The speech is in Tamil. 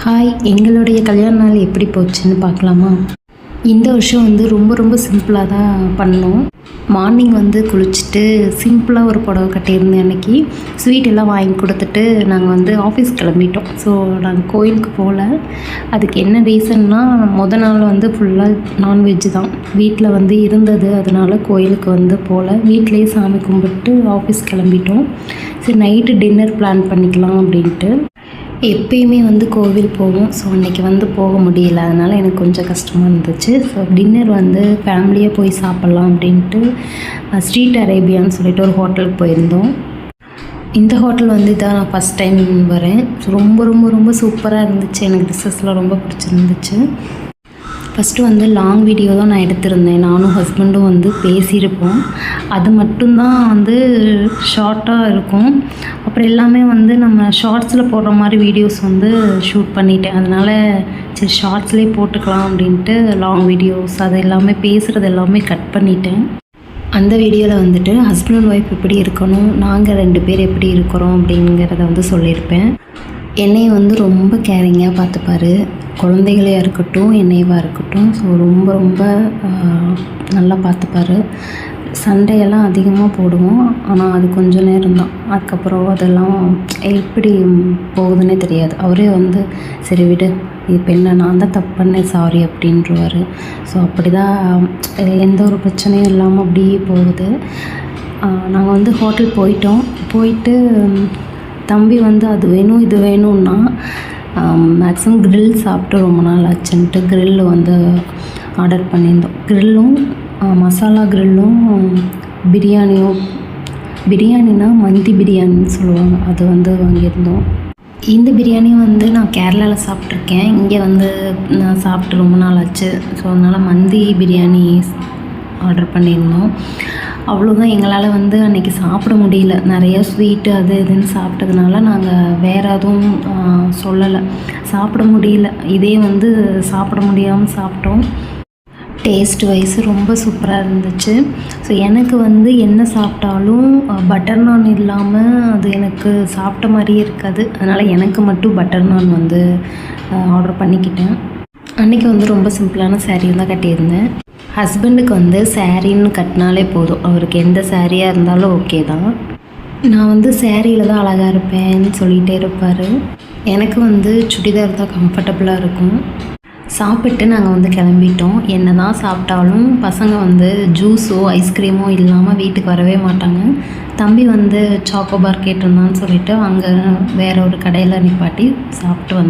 ஹாய் எங்களுடைய கல்யாண நாள் எப்படி போச்சுன்னு பார்க்கலாமா? இந்த வருஷம் வந்து ரொம்ப ரொம்ப சிம்பிளாக தான் பண்ணோம். மார்னிங் வந்து குளிச்சுட்டு சிம்பிளாக ஒரு புடவை கட்டியிருந்தேன் அன்றைக்கி ஸ்வீட் எல்லாம் வாங்கி கொடுத்துட்டு நாங்கள் வந்து ஆஃபீஸ் கிளம்பிட்டோம். ஸோ நாங்கள் கோயிலுக்கு போகல. அதுக்கு என்ன ரீசன்னா முத நாள் வந்து ஃபுல்லாக நான்வெஜ் தான். வீட்டில் வந்து இருந்தது அதனால் கோயிலுக்கு வந்து போகல வீட்டிலேயே சாமி கும்பிட்டு ஆஃபீஸ் கிளம்பிட்டோம். சரி நைட்டு டின்னர் பிளான் பண்ணிக்கலாம் அப்படின்ட்டு. எப்பயுமே வந்து கோவில் போவோம். ஸோ அன்றைக்கி வந்து போக முடியல. அதனால் எனக்கு கொஞ்சம் கஷ்டமாக இருந்துச்சு. ஸோ டின்னர் வந்து ஃபேமிலியாக போய் சாப்பிட்லாம் அப்படின்ட்டு ஸ்ட்ரீட் அரேபியான்னு சொல்லிட்டு ஒரு ஹோட்டலுக்கு போயிருந்தோம். இந்த ஹோட்டல் வந்து இதான் நான் ஃபஸ்ட் டைம் வரேன். ஸோ ரொம்ப ரொம்ப ரொம்ப சூப்பராக இருந்துச்சு. எனக்கு டிஷ்ஷஸ்லாம் ரொம்ப பிடிச்சிருந்துச்சு. ஃபஸ்ட்டு வந்து லாங் வீடியோ தான் நான் எடுத்திருந்தேன். நானும் ஹஸ்பண்டும் வந்து பேசியிருப்போம். அது மட்டும்தான் வந்து ஷார்ட்டாக இருக்கும். அப்புறம் எல்லாமே வந்து நம்ம ஷார்ட்ஸில் போடுற மாதிரி வீடியோஸ் வந்து ஷூட் பண்ணிட்டேன். அதனால் சரி ஷார்ட்ஸ்லேயே போட்டுக்கலாம் அப்படின்ட்டு லாங் வீடியோஸ் அது எல்லாமே பேசுகிறது எல்லாமே கட் பண்ணிட்டேன். அந்த வீடியோவில் வந்துட்டு ஹஸ்பண்ட் அண்ட் ஒய்ஃப் எப்படி இருக்கணும் நாங்கள் ரெண்டு பேர் எப்படி இருக்கிறோம் அப்படிங்கிறத வந்து சொல்லியிருப்பேன். என்னையை வந்து ரொம்ப கேரிங்காக பார்த்துப்பாரு. குழந்தைகளையாக இருக்கட்டும் என்னையவாக இருக்கட்டும் ஸோ ரொம்ப ரொம்ப நல்லா பார்த்துப்பாரு. சண்டையெல்லாம் அதிகமாக போடுவோம். ஆனால் அது கொஞ்ச நேரம் தான் அதுக்கப்புறம் அதெல்லாம் எப்படி போகுதுன்னே தெரியாது. அவரே வந்து சரி விடு இப்போ என்ன நான் தான் தப்பு பண்ணேன் சாரி அப்படின்றவாரு. ஸோ அப்படி தான் எந்த ஒரு பிரச்சனையும் இல்லாமல் அப்படியே போகுது. நாங்கள் வந்து ஹோட்டல் போயிட்டோம். போயிட்டு தம்பி வந்து அது வேணும் இது வேணும்னா மேக்ஸிமம் கிரில் சாப்பிட்டு ரொம்ப நாள் ஆச்சுன்ட்டு கிரில் வந்து ஆர்டர் பண்ணியிருந்தோம். கிரில்லும் மசாலா கிரில்லும் பிரியாணியும் பிரியாணினா மந்தி பிரியாணின்னு சொல்லுவாங்க. அது வந்து வாங்கியிருந்தோம். இந்த பிரியாணி வந்து நான் கேரளாவில் சாப்பிட்ருக்கேன் இங்கே வந்து நான் சாப்பிட்டு ரொம்ப நாள் ஆச்சு. ஸோ அதனால் மந்தி பிரியாணி ஆர்டர் பண்ணியிருந்தோம். அவ்வளோதான் எங்களால் வந்து அன்றைக்கி சாப்பிட முடியல. நிறைய ஸ்வீட்டு அது இதுன்னு சாப்பிட்டதுனால நாங்கள் வேறு எதுவும் சொல்லலை. சாப்பிட முடியல. இதே வந்து சாப்பிட முடியாமல் சாப்பிட்டோம். டேஸ்ட் வைஸ் ரொம்ப சூப்பராக இருந்துச்சு. ஸோ எனக்கு வந்து என்ன சாப்பிட்டாலும் பட்டர் நான் இல்லாமல் அது எனக்கு சாப்பிட்ட மாதிரியே இருக்காது. அதனால் எனக்கு மட்டும் பட்டர் நான் வந்து ஆர்டர் பண்ணிக்கிட்டேன். அன்றைக்கி வந்து ரொம்ப சிம்பிளான சேரீ தான் கட்டியிருந்தேன். ஹஸ்பண்டுக்கு வந்து சேரீன்னு கட்டினாலே போதும். அவருக்கு எந்த சேரீயாக இருந்தாலும் ஓகே தான். நான் வந்து சேரீயில் தான் அழகாக இருப்பேன்னு சொல்லிகிட்டே இருப்பார். எனக்கு வந்து சுடிதார் தான் கம்ஃபர்டபுளாக இருக்கும். சாப்பிட்டு நாங்கள் வந்து கிளம்பிட்டோம். என்ன தான் சாப்பிட்டாலும் பசங்க வந்து ஜூஸோ ஐஸ்கிரீமோ இல்லாமல் வீட்டுக்கு வரவே மாட்டாங்க. தம்பி வந்து சாக்கோபார் கேட்டிருந்தான்னு சொல்லிட்டு அங்கே வேற ஒரு கடையில் நிப்பாட்டி சாப்பிட்டு வந்தோம்